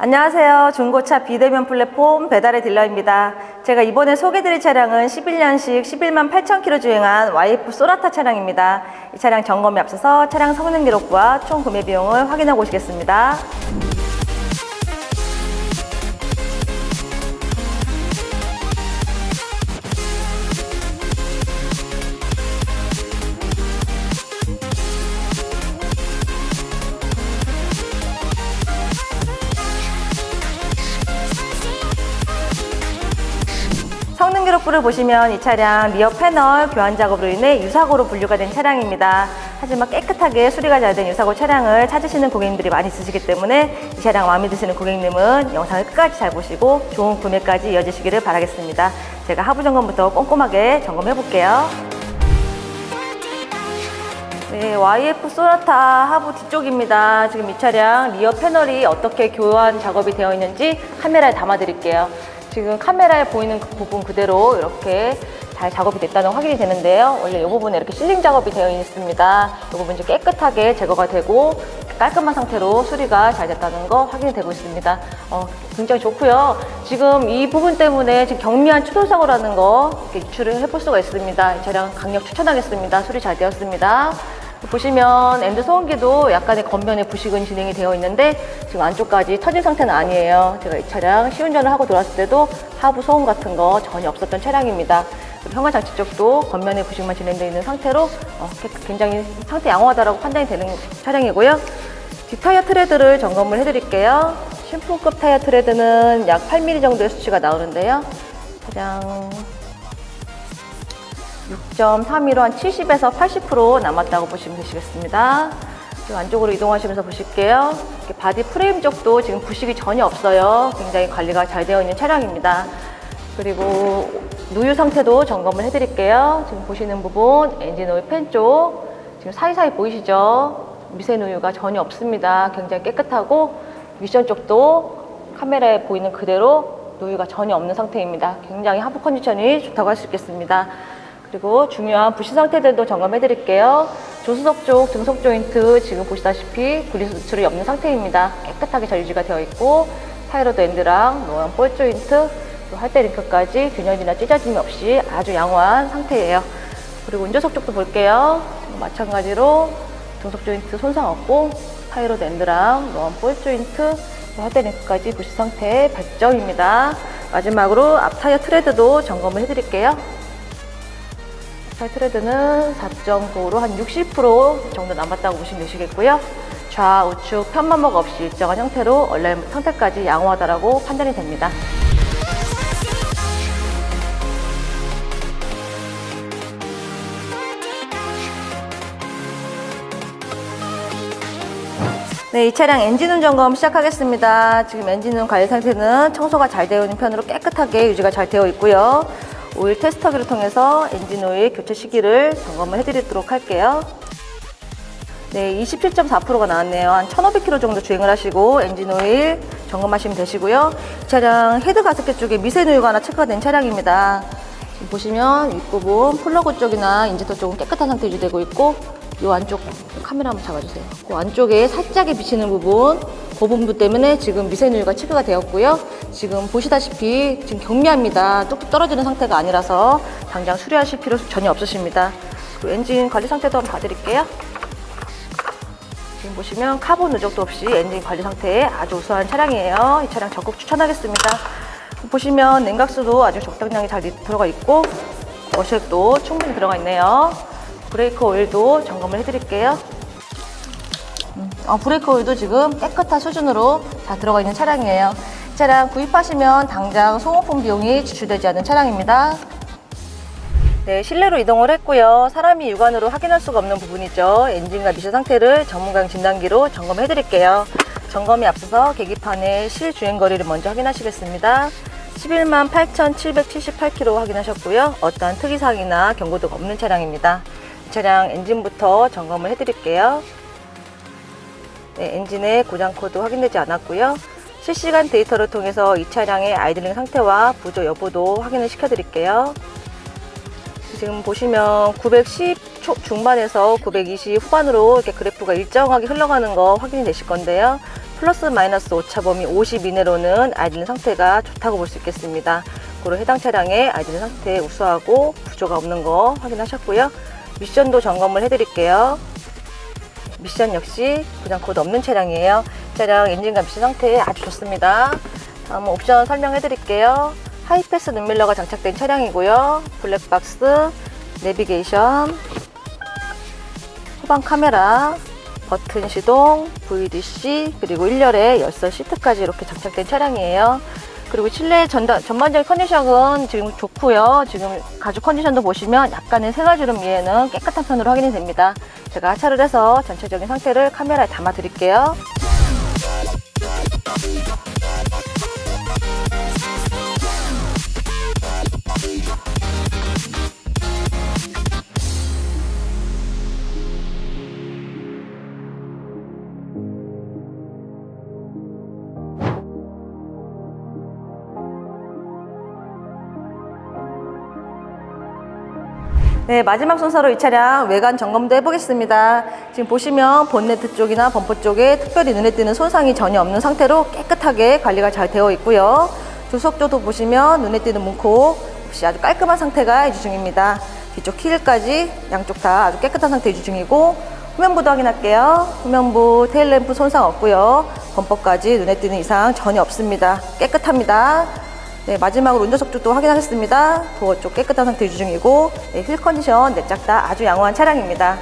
안녕하세요. 중고차 비대면 플랫폼 배달의 딜러입니다. 제가 이번에 소개드릴 차량은 11년식 11만 8천 킬로 주행한 YF 소나타 차량입니다. 이 차량 점검에 앞서서 차량 성능 기록부와 총 구매 비용을 확인하고 오시겠습니다. 기록부를 보시면 이 차량 리어 패널 교환 작업으로 인해 유사고로 분류가 된 차량입니다. 하지만 깨끗하게 수리가 잘 된 유사고 차량을 찾으시는 고객님들이 많이 있으시기 때문에 이 차량 마음에 드시는 고객님은 영상을 끝까지 잘 보시고 좋은 구매까지 이어지시기를 바라겠습니다. 제가 하부 점검부터 꼼꼼하게 점검해 볼게요. 네, YF 소나타 하부 뒤쪽입니다. 지금 이 차량 리어 패널이 어떻게 교환 작업이 되어 있는지 카메라에 담아 드릴게요. 지금 카메라에 보이는 그 부분 그대로 이렇게 잘 작업이 됐다는 확인이 되는데요. 원래 이 부분에 이렇게 실링 작업이 되어 있습니다. 이 부분 이제 깨끗하게 제거가 되고 깔끔한 상태로 수리가 잘 됐다는 거 확인이 되고 있습니다. 어, 굉장히 좋고요. 지금 이 부분 때문에 지금 경미한 추돌 사고라는 거 유출을 해볼 수가 있습니다. 이 차량 강력 추천하겠습니다. 수리 잘 되었습니다. 보시면 엔드 소음기도 약간의 겉면에 부식은 진행이 되어 있는데 지금 안쪽까지 터진 상태는 아니에요. 제가 이 차량 시운전을 하고 돌았을 때도 하부 소음 같은 거 전혀 없었던 차량입니다. 현관 장치 쪽도 겉면에 부식만 진행되어 있는 상태로 어, 굉장히 상태 양호하다고 판단이 되는 차량이고요. 뒷타이어 트레드를 점검을 해드릴게요. 신품급 타이어 트레드는 약 8mm 정도의 수치가 나오는데요. 차량 6.315, 한 70에서 80% 남았다고 보시면 되시겠습니다. 안쪽으로 이동하시면서 보실게요. 바디 프레임 쪽도 지금 부식이 전혀 없어요. 굉장히 관리가 잘 되어 있는 차량입니다. 그리고 누유 상태도 점검을 해드릴게요. 지금 보시는 부분 엔진 오일 팬 쪽 지금 사이사이 보이시죠? 미세 누유가 전혀 없습니다. 굉장히 깨끗하고 미션 쪽도 카메라에 보이는 그대로 누유가 전혀 없는 상태입니다. 굉장히 하부 컨디션이 좋다고 할 수 있겠습니다. 그리고 중요한 부시 상태들도 점검해 드릴게요. 조수석 쪽 등속 조인트 지금 보시다시피 분리 수출이 없는 상태입니다. 깨끗하게 잘 유지가 되어 있고 타이로드 엔드랑 노안 볼 조인트 또 할때 링크까지 균열이나 찢어짐이 없이 아주 양호한 상태예요. 그리고 운전석 쪽도 볼게요. 마찬가지로 등속 조인트 손상 없고 타이로드 엔드랑 노안 볼 조인트 할때 링크까지 부시 상태 100점입니다. 마지막으로 앞 타이어 트레드도 점검을 해드릴게요. 타이 트레드는 4.9로 한 60% 정도 남았다고 보시면 되시겠고요. 좌우측 편마모가 없이 일정한 형태로 얼라인 상태까지 양호하다라고 판단이 됩니다. 네, 이 차량 엔진음 점검 시작하겠습니다. 지금 엔진음 관리 상태는 청소가 잘 되어 있는 편으로 깨끗하게 유지가 잘 되어 있고요. 오일 테스터기를 통해서 엔진 오일 교체 시기를 점검을 해드리도록 할게요. 네, 27.4%가 나왔네요. 한 1,500km 정도 주행을 하시고 엔진 오일 점검하시면 되시고요. 이 차량 헤드 가습기 쪽에 미세 누 유가 하나 체크가 된 차량입니다. 보시면 윗부분 플러그 쪽이나 인젝터 쪽은 깨끗한 상태 유지되고 있고 이 안쪽 카메라 한번 잡아주세요. 그 안쪽에 살짝에 비치는 부분 그 부분 때문에 지금 미세누유가 체크가 되었고요. 지금 보시다시피 지금 경미합니다. 뚝뚝 떨어지는 상태가 아니라서 당장 수리하실 필요 전혀 없으십니다. 그리고 엔진 관리 상태도 한번 봐드릴게요. 지금 보시면 카본 누적도 없이 엔진 관리 상태에 아주 우수한 차량이에요. 이 차량 적극 추천하겠습니다. 보시면 냉각수도 아주 적당량이 잘 들어가 있고 워셔액도 충분히 들어가 있네요. 브레이크 오일도 점검을 해드릴게요. 음, 어, 브레이크 오일도 지금 깨끗한 수준으로 다 들어가 있는 차량이에요. 이 차량 구입하시면 당장 소모품 비용이 지출되지 않는 차량입니다. 네, 실내로 이동을 했고요. 사람이 육안으로 확인할 수가 없는 부분이죠. 엔진과 미세 상태를 전문가 진단기로 점검해 드릴게요. 점검에 앞서서 계기판의 실주행 거리를 먼저 확인하시겠습니다. 11만 8,778km 확인하셨고요. 어떠한 특이사항이나 경고도가 없는 차량입니다. 이 차량 엔진부터 점검을 해 드릴게요. 네, 엔진의 고장 코드 확인되지 않았고요. 실시간 데이터를 통해서 이 차량의 아이들링 상태와 부조 여부도 확인을 시켜드릴게요. 지금 보시면 910초 중반에서 920 후반으로 이렇게 그래프가 일정하게 흘러가는 거 확인이 되실 건데요. 플러스 마이너스 오차범위 50 이내로는 아이들린 상태가 좋다고 볼 수 있겠습니다. 고로 해당 차량의 아이들린 상태 우수하고 부조가 없는 거 확인하셨고요. 미션도 점검을 해드릴게요. 미션 역시 부장 코드 없는 차량이에요. 차량 엔진 감시 상태 아주 좋습니다. 다음 옵션 설명해 드릴게요. 하이패스 눈밀러가 장착된 차량이고요. 블랙박스, 내비게이션, 후방 카메라, 버튼 시동, VDC, 그리고 1열에 열선 시트까지 이렇게 장착된 차량이에요. 그리고 실내 전다, 전반적인 컨디션은 지금 좋고요. 지금 가죽 컨디션도 보시면 약간의 생활주름 위에는 깨끗한 편으로 확인이 됩니다. 제가 하차를 해서 전체적인 상태를 카메라에 담아 드릴게요. 네, 마지막 순서로 이 차량 외관 점검도 해보겠습니다. 지금 보시면 본네트 쪽이나 범퍼 쪽에 특별히 눈에 띄는 손상이 전혀 없는 상태로 깨끗하게 관리가 잘 되어 있고요. 조석조도 보시면 눈에 띄는 문콕 없이 아주 깔끔한 상태가 유지 중입니다. 뒤쪽 키일까지 양쪽 다 아주 깨끗한 상태 유지 중이고 후면부도 확인할게요. 후면부 테일램프 손상 없고요. 범퍼까지 눈에 띄는 이상 전혀 없습니다. 깨끗합니다. 네, 마지막으로 운전석 쪽도 확인하겠습니다. 도어 쪽 깨끗한 상태 유지 중이고 네, 휠 컨디션 내짝 다 아주 양호한 차량입니다.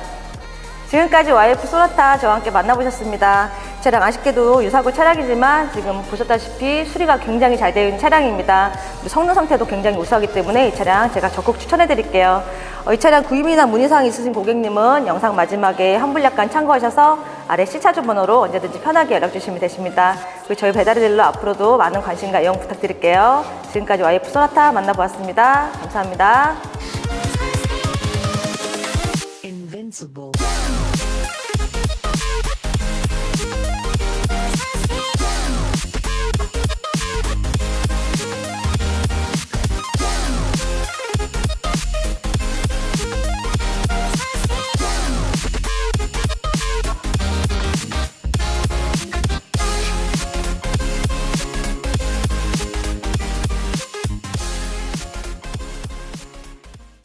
지금까지 YF 소나타 저와 함께 만나보셨습니다. 이 차량 아쉽게도 유사고 차량이지만 지금 보셨다시피 수리가 굉장히 잘 되어 있는 차량입니다. 성능 상태도 굉장히 우수하기 때문에 이 차량 제가 적극 추천해 드릴게요. 어, 이 차량 구입이나 문의사항 있으신 고객님은 영상 마지막에 환불 약관 참고하셔서 아래 C차주 번호로 언제든지 편하게 연락 주시면 되십니다. 그리고 저희 배달의 딜러 앞으로도 많은 관심과 애용 부탁드릴게요. 지금까지 YF 소나타 만나보았습니다. 감사합니다. Invincible.